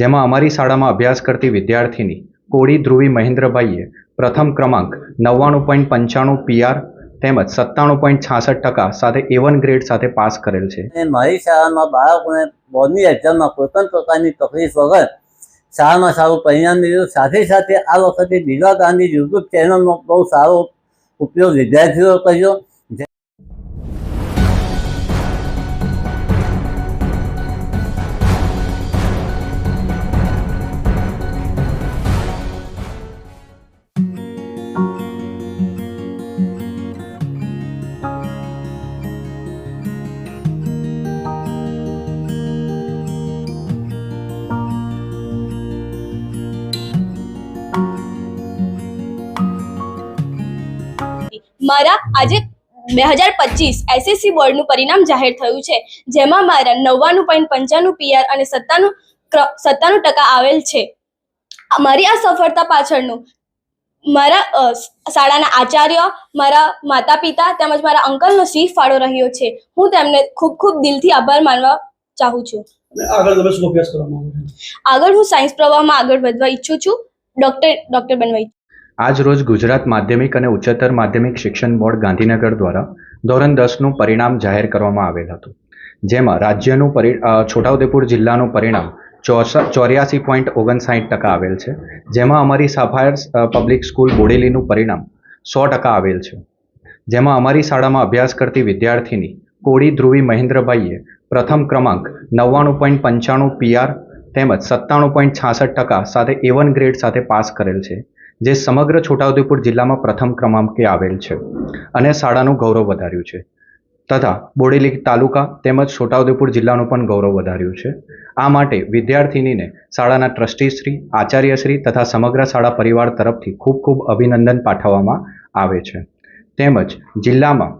જેમાં અમારી શાળામાં અભ્યાસ કરતી વિદ્યાર્થીની કોડી ધ્રુવી મહેન્દ્રભાઈએ પ્રથમ ક્રમાંક નવ્વાણું પોઈન્ટ પંચાણું પીઆર તેમજ સત્તાણું પોઈન્ટ છાસઠ ટકા સાથે એ વન ગ્રેડ સાથે પાસ કરેલ છે. મારી શાળામાં બાળકોને બોર્ડની એક્ઝામમાં કોઈ પણ પ્રકારની તકલીફ વગર શાળામાં સારું પરિણામ લીધું સાથે સાથે આ વખતે બીજા ગાંધી યુટ્યુબ ચેનલનો બહુ સારો ઉપયોગ વિદ્યાર્થીઓ કર્યો. મારા આજે બે હજાર પચીસ એસએસસી બોર્ડનું પરિણામ જાહેર થયું છે જેમાં મારા નવ્વાણું પોઈન્ટ પંચાણું પીઆર અને સત્તાણું ક્ર- સત્તાણું ટકા આવેલ છે. મારી આ સફળતા પાછળનું મારા શાળાના આચાર્ય મારા માતા પિતા તેમજ મારા અંકલનો શીખ ફાળો રહ્યો છે. હું તેમને ખૂબ ખૂબ દિલથી આભાર માનવા ચાહું છું. આગળ તમે શું અભ્યાસ કરવા માંગો છો? આગળ હું સાયન્સ પ્રવાહમાં આગળ વધવા ઈચ્છું છું. ડૉક્ટર ડૉક્ટર બનવા ઈચ્છું આજ રોજ ગુજરાત માધ્યમિક અને ઉચ્ચતર માધ્યમિક શિક્ષણ બોર્ડ ગાંધીનગર દ્વારા ધોરણ દસનું પરિણામ જાહેર કરવામાં આવેલ હતું. જેમાં રાજ્યનું પરિ છોટાઉદેપુર જિલ્લાનું પરિણામ ચોર્યાસી પોઈન્ટ ઓગણસાઠ ટકા આવેલ છે. જેમાં અમારી સાફાયર પબ્લિક સ્કૂલ બોડેલીનું પરિણામ સો ટકા આવેલ છે. જેમાં અમારી શાળામાં અભ્યાસ કરતી વિદ્યાર્થીની કોડી ધ્રુવી મહેન્દ્રભાઈએ પ્રથમ ક્રમાંક નવ્વાણું પોઈન્ટ પંચાણું પીઆર તેમજ સત્તાણું પોઈન્ટ છાસઠ ટકા સાથે એ વન ગ્રેડ સાથે પાસ કરેલ છે. જે સમગ્ર છોટાઉદેપુર જિલ્લામાં પ્રથમ ક્રમાંકે આવેલ છે અને શાળાનું ગૌરવ વધાર્યું છે. તથા બોડેલી તાલુકા તેમજ છોટાઉદેપુર જિલ્લાનું પણ ગૌરવ વધાર્યું છે. આ માટે વિદ્યાર્થિનીને શાળાના ટ્રસ્ટીશ્રી આચાર્યશ્રી તથા સમગ્ર શાળા પરિવાર તરફથી ખૂબ ખૂબ અભિનંદન પાઠવવામાં આવે છે. તેમજ જિલ્લામાં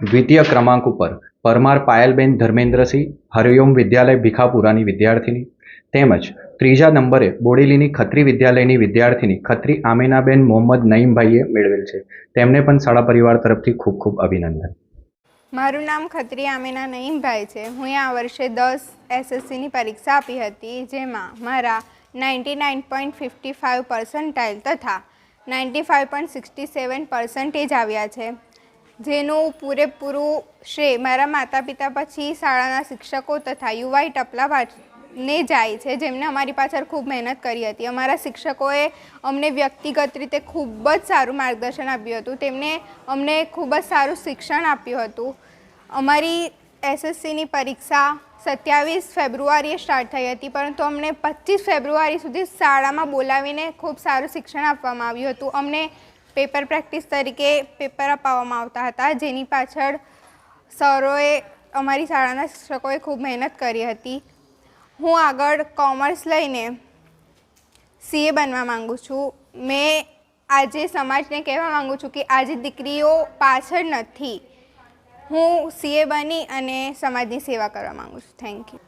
દ્વિતીય ક્રમાંક ઉપર પરમાર પાયલબેન ધર્મેન્દ્રસિંહ હરિઓમ વિદ્યાલય ભીખાપુરાની વિદ્યાર્થીની. તેમજ ત્રીજા નંબરે બોડેલીની ખત્રી વિદ્યાલયની વિદ્યાર્થીની ખત્રી આમેનાબેન મોહમ્મદ નઈમભાઈએ મેળવેલ છે. તેમને પણ શાળા પરિવાર તરફથી ખૂબ ખૂબ અભિનંદન. મારું નામ ખત્રી આમીના નઈમભાઈ છે. હું આ વર્ષે દસ એસએસસીની પરીક્ષા આપી હતી, જેમાં મારા ninety nine point fifty five percentile તથા ninety five point sixty seven percentage આવ્યા છે. જેનું પૂરેપૂરું શ્રેય મારા માતા પિતા પછી શાળાના શિક્ષકો તથા યુવાઈ ટપલા પાછ- જાય છે, જેમને અમારી પાછળ ખૂબ મહેનત કરી હતી. અમારા શિક્ષકોએ અમને વ્યક્તિગત રીતે ખૂબ જ સારું માર્ગદર્શન આપ્યું હતું. તેમણે અમને ખૂબ જ સારું શિક્ષણ આપ્યું હતું. અમારી એસએસસીની પરીક્ષા સત્યાવીસ ફેબ્રુઆરીએ સ્ટાર્ટ થઈ હતી, પરંતુ અમને પચીસ ફેબ્રુઆરી સુધી શાળામાં બોલાવીને ખૂબ સારું શિક્ષણ આપવામાં આવ્યું હતું. અમને પેપર પ્રેક્ટિસ તરીકે પેપર અપાવવામાં આવતા હતા. જેની પાછળ સરોએ અમારી શાળાના શિક્ષકોએ ખૂબ મહેનત કરી હતી. હું આગળ કોમર્સ લઈને સીએ બનવા માગું છું. મેં આજે સમાજને કહેવા માગું છું કે આજે દીકરીઓ પાછળ નથી. હું સીએ બની અને સમાજની સેવા કરવા માગું છું. થેન્ક યુ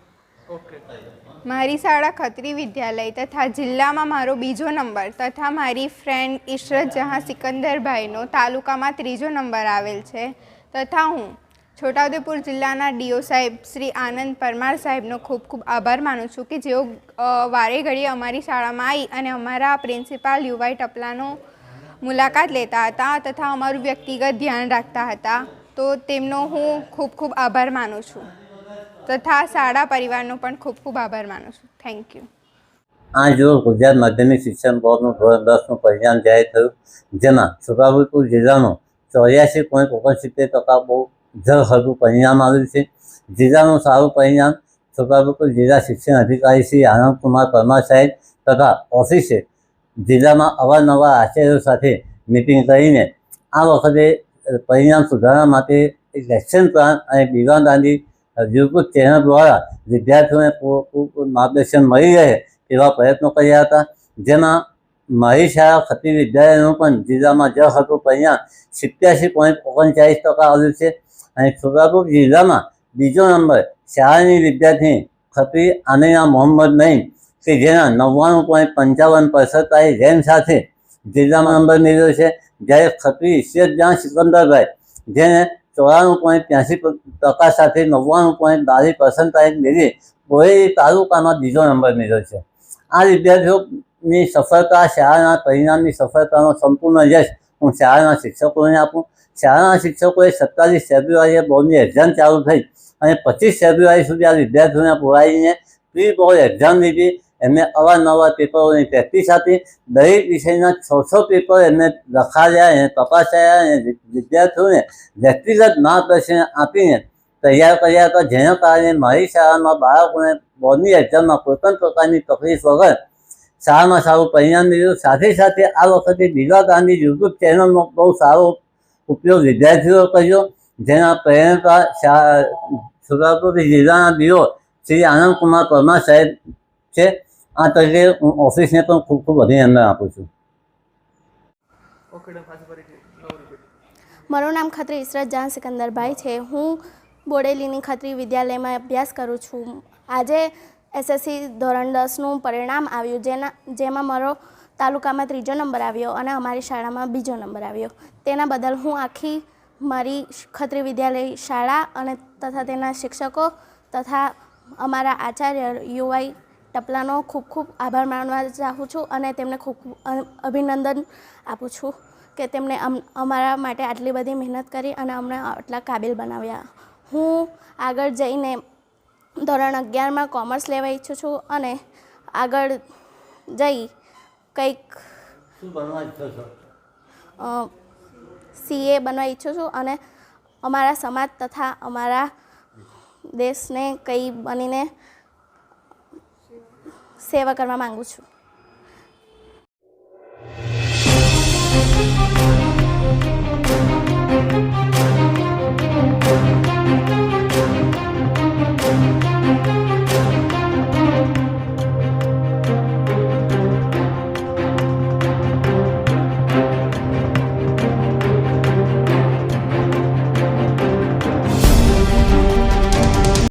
મારી શાળા ખત્રી વિદ્યાલય તથા જિલ્લામાં મારો બીજો નંબર તથા મારી ફ્રેન્ડ ઇશરત જહાં સિકંદરભાઈનો તાલુકામાં ત્રીજો નંબર આવેલ છે તથા હું છોટાઉદેપુર જિલ્લાના ડીઓ સાહેબ શ્રી આનંદ પરમાર સાહેબનો ખૂબ ખૂબ આભાર માનું છું કે જેઓ વારે ઘડીએ અમારી શાળામાં આવી અને અમારા પ્રિન્સિપાલ યુવાઈ ટપલાનો મુલાકાત લેતા હતા તથા અમારું વ્યક્તિગત ધ્યાન રાખતા હતા. તો તેમનો હું ખૂબ ખૂબ આભાર માનું છું. તથા શાળા પરિવારનો પણ ખૂબ ખૂબ આભાર માનું છું. થેન્ક યુ આ જો ગુજરાત માધ્યમિક શિક્ષણ બોર્ડનું ધોરણ દસનું પરિણામ જાહેર થયું, જેમાં છોટાઉદેપુર જિલ્લાનું ચોર્યાસી પોઈન્ટ ઓગણસિત્તેર ટકા બહુ ઝળહળતું પરિણામ આવ્યું છે. જિલ્લાનું સારું પરિણામ છોટાઉદેપુર જિલ્લા શિક્ષણ અધિકારી શ્રી આનંદકુમાર પરમાર સાહેબ તથા ઓફિસે જિલ્લામાં અવારનવાર આચાર્યો સાથે મિટિંગ કરીને આ વખતે પરિણામ સુધારવા માટે એક એક્શન પ્લાન અને દિવાન દાંડી યુટ્યુબ ચેનલ દ્વારા વિદ્યાર્થીઓને પૂ- પૂ- માર્ગદર્શન મળી રહે એવા પ્રયત્નો કર્યા હતા. જેમાં મારી શાળા ખતી વિદ્યાલયનું પણ જિલ્લામાં જ હતું પરિણામ સિત્યાસી પોઈન્ટ ઓગણચાલીસ ટકા આવ્યું છે. અને છોટાઉદેપુર જિલ્લામાં બીજો નંબર શાળાની વિદ્યાર્થી ખતી આનૈયા મોહમ્મદ નઈમ કે જેના નવ્વાણું પોઈન્ટ પંચાવન પર્સન્ટાઇલ રેન્ક સાથે જિલ્લામાં નંબર મેળવ્યો છે. જ્યારે ઇશિયત જ્યાં સિકંદરભાઈ, જેને ચોરાણું પોઈન્ટ ત્યાંસી ટકા સાથે નવ્વાણું પોઈન્ટ બાવીસ પર્સન્ટાઇજ મેળવી બોરેલી તાલુકામાં બીજો નંબર મેળવ્યો છે. આ વિદ્યાર્થીઓની સફળતા, શાળાના પરિણામની સફળતાનો સંપૂર્ણ યશ હું શાળાના શિક્ષકોને આપું. શાળાના શિક્ષકોએ સત્તાવીસ ફેબ્રુઆરીએ બોર્ડની એક્ઝામ ચાલુ થઈ અને પચીસ ફેબ્રુઆરી સુધી આ વિદ્યાર્થીઓને પુરાવીને પ્રી બોર્ડ એક્ઝામ લીધી. એમને અવારનવાર પેપરોની પ્રેક્ટિસ આપી. દરેક વિષયના છ છ પેપર એમને લખાવ્યા એને તપાસાયા અને વિદ્યાર્થીઓને વ્યક્તિગત માર્ગદર્શન આપીને તૈયાર કર્યા હતા. જેના કારણે મારી શાળામાં બાળકોને બોર્ડની એક્ઝામમાં કોઈપણ પ્રકારની તકલીફ વગર શાળામાં સારું પરિણામ મેળવ્યું સાથે સાથે આ વખતે બીજા ગાંધી યુટ્યુબ ચેનલનો બહુ સારો ઉપયોગ વિદ્યાર્થીઓ કર્યો, જેના પ્રેરણા સુરતપુર જિલ્લાના બીઓ શ્રી આનંદકુમાર પરમાર સાહેબ છે. આ તરીકે હું ઓફિસને પણ ખૂબ ખૂબ અભિનંદન આપું છું. મારું નામ ખત્રી ઇસરત જાન સિકંદરભાઈ છે. હું બોડેલીની ખત્રી વિદ્યાલયમાં અભ્યાસ કરું છું. આજે એસએસસી ધોરણ દસનું પરિણામ આવ્યું જેના જેમાં મારો તાલુકામાં ત્રીજો નંબર આવ્યો અને અમારી શાળામાં બીજો નંબર આવ્યો. તેના બદલ હું આખી મારી ખત્રી વિદ્યાલય શાળા અને તથા તેના શિક્ષકો તથા અમારા આચાર્ય યુવાઈ ટપલાનો ખૂબ ખૂબ આભાર માનવા ચાહું છું અને તેમને ખૂબ ખૂબ અભિનંદન આપું છું કે તેમણે અમ અમારા માટે આટલી બધી મહેનત કરી અને અમને આટલા કાબિલ બનાવ્યા. હું આગળ જઈને ધોરણ અગિયારમાં કોમર્સ લેવા ઈચ્છું છું અને આગળ જઈ કંઈક સીએ બનવા ઈચ્છું છું અને અમારા સમાજ તથા અમારા દેશને કંઈ બનીને સેવા કરવા માંગુ છું.